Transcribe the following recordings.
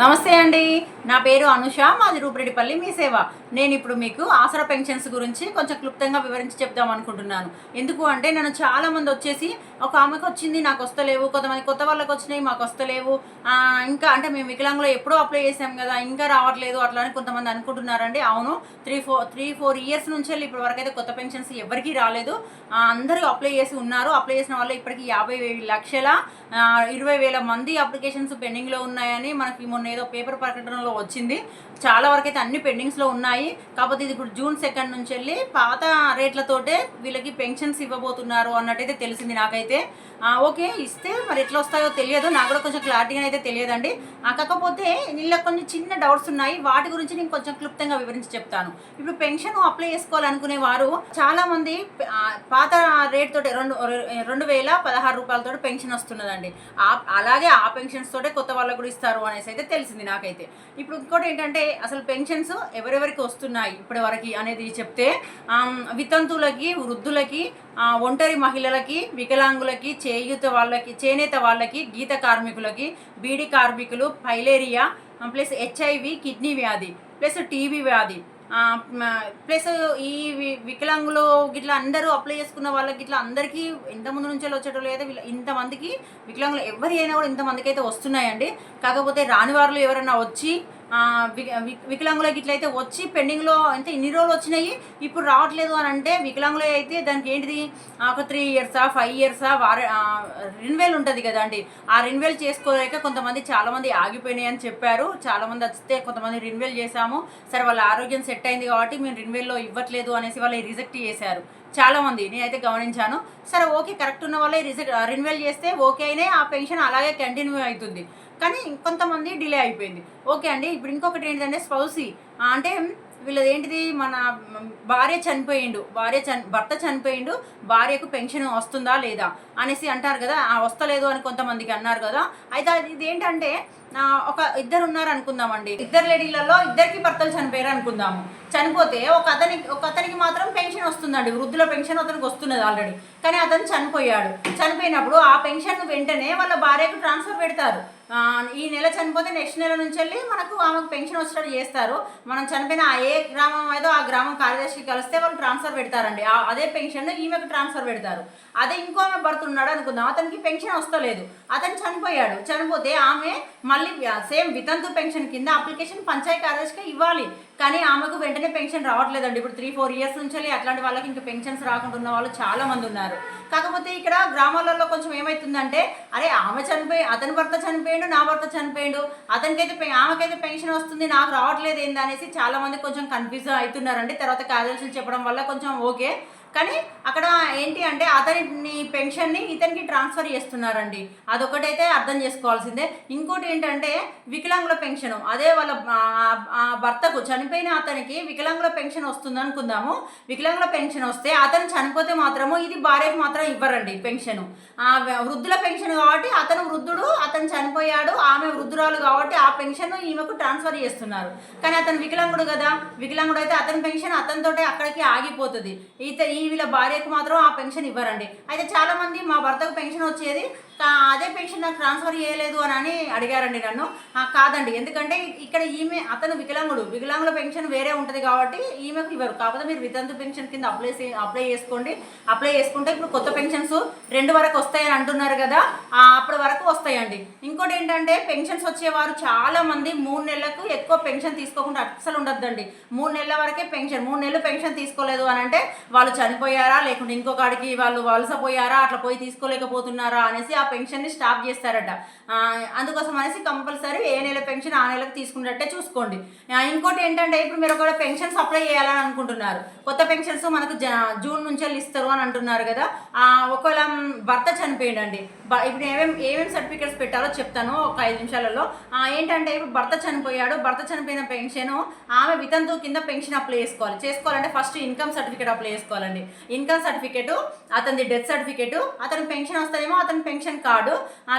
నమస్తే అండి. నా పేరు అనుష మాది రూపిరెడ్డిపల్లి మీ సేవ. నేను ఇప్పుడు మీకు ఆసరా పెన్షన్స్ గురించి కొంచెం క్లుప్తంగా వివరించి చెప్దాం అనుకుంటున్నాను. ఎందుకు అంటే నేను చాలామంది వచ్చేసి ఒక ఆమెకు వచ్చింది నాకు వస్తలేవు కొంతమంది కొత్త వాళ్ళకి వచ్చినాయి మాకు వస్తలేవు. ఇంకా అంటే మేము వికలాంగులో ఎప్పుడో అప్లై చేసాం కదా ఇంకా రావట్లేదు అట్లా అని కొంతమంది అనుకుంటున్నారండి. అవును three four three four years నుంచి వెళ్ళి ఇప్పటి వరకు అయితే కొత్త పెన్షన్స్ ఎవరికీ రాలేదు. అందరూ అప్లై చేసి ఉన్నారు. అప్లై చేసిన వాళ్ళు ఇప్పటికి యాభై లక్షల ఇరవై వేల మంది అప్లికేషన్స్ పెండింగ్లో ఉన్నాయని మనకి మొన్న ఏదో పేపర్ ప్రకటనలో వచ్చింది. చాలా వరకు అయితే అన్ని పెండింగ్స్లో ఉన్నాయి. కాకపోతే ఇది ఇప్పుడు జూన్ సెకండ్ నుంచి వెళ్ళి పాత రేట్లతోటే వీళ్ళకి పెన్షన్స్ ఇవ్వబోతున్నారు అన్నట్టయితే తెలిసింది నాకైతే. ఓకే ఇస్తే మరి ఎట్లా వస్తాయో తెలియదు. నాకు కూడా కొంచెం క్లారిటీగా అయితే తెలియదండి. ఆ, కాకపోతే వీళ్ళకి కొన్ని చిన్న డౌట్స్ ఉన్నాయి. వాటి గురించి నేను కొంచెం క్లుప్తంగా వివరించి చెప్తాను. ఇప్పుడు పెన్షన్ అప్లై చేసుకోవాలనుకునే వారు చాలా మంది పాత రేట్ తోటి రెండు రెండు వేల పదహారు రూపాయలతో పెన్షన్ వస్తున్నదండి. ఆ అలాగే ఆ పెన్షన్స్ తోటే కొత్త వాళ్ళకు కూడా ఇస్తారు అనేసి అయితే తెలిసింది నాకైతే. ఇప్పుడు ఇంకోటి ఏంటంటే అసలు పెన్షన్స్ ఎవరెవరికి వస్తున్నాయి ఇప్పటి వరకు అనేది చెప్తే వితంతువులకి వృద్ధులకి ఒంటరి మహిళలకి వికలాంగులకి చేయూత వాళ్ళకి చేనేత వాళ్ళకి గీత కార్మికులకి బీడీ కార్మికులు పైలేరియా ప్లస్ హెచ్ఐవి కిడ్నీ వ్యాధి ప్లస్ టీబీ వ్యాధి. ప్లస్ ఈ వి- వికలాంగులు గిట్లా అందరూ అప్లై చేసుకున్న వాళ్ళకి ఇట్లా అందరికీ ఇంతమంది నుంచి వచ్చేటోళ్ళు అయితే ఇంతమందికి వికలాంగులు ఎవరి అయినా కూడా ఇంతమందికి అయితే వస్తున్నాయండి. కాకపోతే రాని వారు ఎవరైనా వచ్చి ఆ, వికలాంగులకి ఇట్లయితే వచ్చి పెండింగ్లో అంటే ఇన్ని రోజులు వచ్చినాయి ఇప్పుడు రావట్లేదు అని అంటే వికలాంగులు అయితే దానికి ఏంటిది? ఒక త్రీ ఇయర్సా ఫైవ్ ఇయర్సా వార రిన్వేల్ ఉంటుంది కదా అండి. ఆ రిన్వేల్ చేసుకోలేక కొంతమంది చాలామంది ఆగిపోయినాయి అని చెప్పారు. చాలామంది వస్తే కొంతమంది రిన్వేల్ చేశాము. సరే వాళ్ళ ఆరోగ్యం సెట్ అయింది కాబట్టి మేము రిన్వేల్లో ఇవ్వట్లేదు అనేసి వాళ్ళు రిజెక్ట్ చేశారు. చాలామంది నేనైతే గమనించాను. సరే ఓకే కరెక్ట్ ఉన్న వాళ్ళే రిజెక్ట్ రిన్యువల్ చేస్తే ఓకే అయినా ఆ పెన్షన్ అలాగే కంటిన్యూ అవుతుంది. కానీ ఇంకొంతమంది డిలే అయిపోయింది. ఓకే అండి ఇప్పుడు ఇంకొకటి ఏంటంటే స్పౌసీ. అంటే వీళ్ళది ఏంటిది మన భార్య చనిపోయిండు. భార్య చని భర్త చనిపోయిండు. భార్యకు పెన్షన్ వస్తుందా లేదా అనేసి అంటారు కదా. వస్తలేదు అని కొంతమందికి అన్నారు కదా. అయితే అది ఇది ఏంటంటే ఒక ఇద్దరు ఉన్నారు అనుకుందామండి ఇద్దరు లేడీలలో ఇద్దరికి భర్తలు చనిపోయారు అనుకుందాము చనిపోతే ఒక అతనికి ఒక అతనికి మాత్రం పెన్షన్ వస్తుందండి. వృద్ధుల పెన్షన్ అతనికి వస్తున్నది ఆల్రెడీ. కానీ అతను చనిపోయాడు. చనిపోయినప్పుడు ఆ పెన్షన్ వెంటనే వాళ్ళ భార్యకు ట్రాన్స్ఫర్ పెడతారు. ఈ నెల చనిపోతే నెక్స్ట్ నెల నుంచి వెళ్ళి మనకు ఆమెకు పెన్షన్ వచ్చేటట్టు చేస్తారు. మనం చనిపోయిన ఆ ఏ గ్రామం ఏదో ఆ గ్రామం కార్యదర్శికి కలిస్తే వాళ్ళు ట్రాన్స్ఫర్ పెడతారండి. ఆ- అదే పెన్షన్ ఈమెకు ట్రాన్స్ఫర్ పెడతారు. అదే ఇంకో ఆమె భర్త ఉన్నాడు అనుకుందాం అతనికి పెన్షన్ వస్తలేదు. అతను చనిపోయాడు. చనిపోతే ఆమె మళ్ళీ సేమ్ వితంతు పెన్షన్ కింద అప్లికేషన్ పంచాయతీ కార్యదర్శికి ఇవ్వాలి. కానీ ఆమెకు వెంటనే పెన్షన్ రావట్లేదండి. ఇప్పుడు త్రీ ఫోర్ ఇయర్స్ నుంచి అట్లాంటి వాళ్ళకి ఇంకా పెన్షన్స్ రాకుండా ఉన్న వాళ్ళు చాలా మంది ఉన్నారు. కాకపోతే ఇక్కడ గ్రామాలలో కొంచెం ఏమవుతుందంటే అరే ఆమె చనిపోయి అతని భర్త చనిపోయాడు నా భర్త చనిపోయాడు అతనికైతే ఆమెకైతే పెన్షన్ వస్తుంది నాకు రావట్లేదు ఏందనేసి చాలా మంది కొంచెం కన్ఫ్యూజ్ అవుతున్నారండి. తర్వాత కార్యదర్శులు చెప్పడం వల్ల కొంచెం ఓకే. కానీ అక్కడ ఏంటి అంటే అతని పెన్షన్ని ఇతనికి ట్రాన్స్ఫర్ చేస్తున్నారండి. అదొకటైతే అర్థం చేసుకోవాల్సిందే. ఇంకోటి ఏంటంటే వికలాంగుల పెన్షన్. అదే వాళ్ళ భర్తకు చనిపోయిన అతనికి వికలాంగుల పెన్షన్ వస్తుంది అనుకుందాము వికలాంగుల పెన్షన్ వస్తే అతను చనిపోతే మాత్రము ఇది భార్యకు మాత్రం ఇవ్వరండి పెన్షన్. వృద్ధుల పెన్షన్ కాబట్టి అతను వృద్ధుడు అతను చనిపోయాడు ఆమె వృద్ధురాలు కాబట్టి ఆ పెన్షన్ ఈమెకు ట్రాన్స్ఫర్ చేస్తున్నారు. కానీ అతను వికలాంగుడు కదా. వికలాంగుడు అయితే అతని పెన్షన్ అతనితోటే అక్కడికి ఆగిపోతుంది. ఈత ఈ వీళ్ళ భార్యకు మాత్రం ఆ పెన్షన్ ఇవ్వరండి. అయితే చాలామంది మా భర్తకు పెన్షన్ వచ్చేది అదే పెన్షన్ నాకు ట్రాన్స్ఫర్ చేయలేదు అని అని అడిగారండి నన్ను. కాదండి. ఎందుకంటే ఇక్కడ ఈమె అతను వికలాంగుడు. వికలాంగుల పెన్షన్ వేరే ఉంటుంది కాబట్టి ఈమెకు ఇవ్వరు. కాకపోతే మీరు వితంతు పెన్షన్ కింద అప్లై అప్లై చేసుకోండి. అప్లై చేసుకుంటే ఇప్పుడు కొత్త పెన్షన్స్ రెండు వరకు వస్తాయని అంటున్నారు కదా అప్పటి వరకు వస్తాయండి. ఇంకోటి ఏంటంటే పెన్షన్స్ వచ్చేవారు చాలా మంది మూడు నెలలకు ఎక్కువ పెన్షన్ తీసుకోకుండా అస్సలు ఉండద్దండి. మూడు నెలల వరకే పెన్షన్ మూడు నెలలు పెన్షన్ తీసుకోలేదు అని అంటే వాళ్ళు చనిపోయారా? లేకుంటే ఇంకొకడికి వాళ్ళు వలసపోయారా అట్లా పోయి తీసుకోలేకపోతున్నారా? అనేసి ఆ పెన్షన్ని స్టాప్ చేస్తారట. అందుకోసం అనేసి కంపల్సరీ ఏ నెల పెన్షన్ ఆ నెలకు తీసుకున్నట్టే చూసుకోండి. ఇంకోటి ఏంటంటే ఇప్పుడు మీరు ఒకవేళ పెన్షన్స్ అప్లై చేయాలని అనుకుంటున్నారు. కొత్త పెన్షన్స్ మనకు జ- జూన్ నుంచే ఇస్తారు అని అంటున్నారు కదా. ఒకవేళ భర్త చనిపోయిండండి. ఇప్పుడు ఏమేమి ఏమేమి సర్టిఫికేట్స్ పెట్టాలో చెప్తాను ఒక ఐదు నిమిషాలలో. ఏంటంటే ఇప్పుడు భర్త చనిపోయాడు. భర్త చనిపోయిన పెన్షన్ ఆమె వితంతు కింద పెన్షన్ అప్లై చేసుకోవాలి. చేసుకోవాలంటే ఫస్ట్ ఇన్కమ్ సర్టిఫికేట్ అప్లై చేసుకోవాలండి. ఇన్కమ్ సర్టిఫికేట్ అతని డెత్ సర్టిఫికేట్ అతని పెన్షన్ వస్తుందేమో అతని పెన్షన్ కార్డు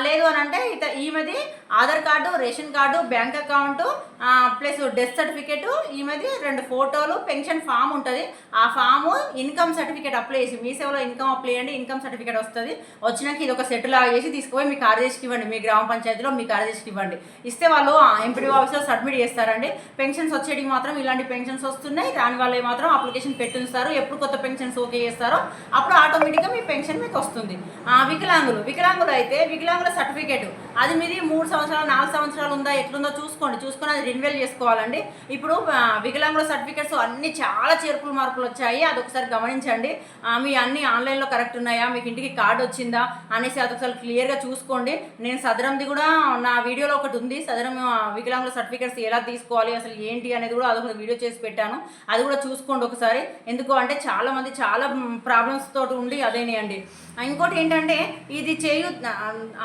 లేదు అని అంటే ఇత ఈమెది Aadhaar card ration card bank account plus death certificate ఈమెది రెండు ఫోటోలు పెన్షన్ ఫామ్ ఉంటుంది. ఆ ఫాము ఇన్కమ్ సర్టిఫికేట్ అప్లై చేసి మీ సేవలో ఇన్కమ్ అప్లై చేయండి ఇన్కమ్ సర్టిఫికేట్ వస్తుంది. వచ్చినాక ఇది ఒక సెటిల్ లాగా చేసి తీసుకుపోయి మీ కార్యదర్శికి ఇవ్వండి. మీ గ్రామ పంచాయతీలో మీ కార్యదర్శికి ఇవ్వండి. ఇస్తే వాళ్ళు ఎంపీడీ ఆఫీస్లో సబ్మిట్ చేస్తారండి. పెన్షన్స్ వచ్చేటికి మాత్రం ఇలాంటి పెన్షన్స్ వస్తున్నాయి. రాని వల్ల మాత్రం అప్లికేషన్ పెట్టిస్తారు ఎప్పుడు కొత్త పెన్షన్ పెన్షన్స్ ఓకే చేస్తారో అప్పుడు ఆటోమేటిక్గా మీ పెన్షన్ మీకు వస్తుంది. ఆ, వికలాంగులు. వికలాంగులు అయితే వికలాంగుల సర్టిఫికేట్. అది మీది మూడు సంవత్సరాలు నాలుగు సంవత్సరాలు ఉందా ఎట్లుందో చూసుకోండి. చూసుకొని అది రెన్యువల్ చేసుకోవాలండి. ఇప్పుడు వికలాంగుల సర్టిఫికేట్స్ అన్ని చాలా చేర్పులు మార్పులు వచ్చాయి. అది ఒకసారి గమనించండి మీ అన్ని ఆన్లైన్లో కరెక్ట్ ఉన్నాయా? మీకు ఇంటికి కార్డు వచ్చిందా? అనేసి అది ఒకసారి క్లియర్గా చూసుకోండి. నేను సదరంది కూడా నా వీడియోలో ఒకటి ఉంది. సదరం వికలాంగుల సర్టిఫికేట్స్ ఎలా తీసుకోవాలి అసలు ఏంటి అనేది కూడా అదొక వీడియో చేసి పెట్టాను. అది కూడా చూసుకోండి ఒకసారి. ఎందుకు అంటే చాలా మంది చాలా ప్రాబ్లమ్స్ తోటి ఉండి అదేనేయండి ఇంకోటి ఏంటంటే ఇది చేయు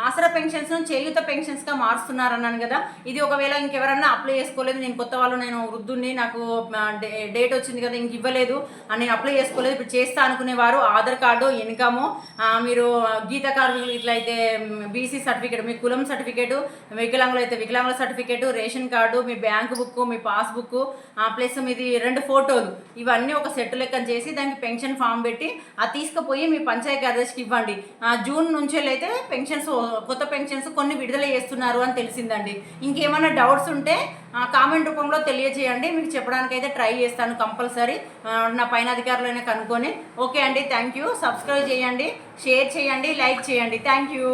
ఆసరా పెన్షన్స్ చేయూత పెన్షన్స్గా మారుస్తున్నారు అన్నాను కదా. ఇది ఒకవేళ ఇంకెవరన్నా అప్లై చేసుకోలేదు నేను కొత్త వాళ్ళు నేను వృద్ధుని నాకు డే- డేట్ వచ్చింది కదా ఇంక ఇవ్వలేదు అని నేను అప్లై చేసుకోలేదు ఇప్పుడు చేస్తా అనుకునేవారు ఆధార్ కార్డు ఇన్కము మీరు గీత కార్మికులు ఇట్లయితే బీసీ సర్టిఫికేట్ మీ కులం సర్టిఫికేట్ వికలాంగులు అయితే వికలాంగుల సర్టిఫికేట్ రేషన్ కార్డు మీ బ్యాంక్ బుక్ మీ పాస్బుక్ ప్లస్ మీది రెండు ఫోటోలు ఇవన్నీ ఒక సెట్ లెక్కన చేసి దానికి పెన్షన్ పెన్షన్ ఫామ్ పెట్టి అది తీసుకుపోయి మీ పంచాయతీ కార్యదర్శికి ఇవ్వండి. జూన్ నుంచి అయితే పెన్షన్స్ కొత్త పెన్షన్స్ కొన్ని విడుదల చేస్తున్నారు అని తెలిసిందండి. ఇంకేమైనా డౌట్స్ ఉంటే కామెంట్ రూపంలో తెలియజేయండి. మీకు చెప్పడానికి అయితే ట్రై చేస్తాను కంపల్సరీ. నా పైన అధికారులైనా కనుక్కొని. ఓకే అండి థ్యాంక్ యూ. సబ్స్క్రైబ్ చేయండి షేర్ చేయండి లైక్ చేయండి. Thank you.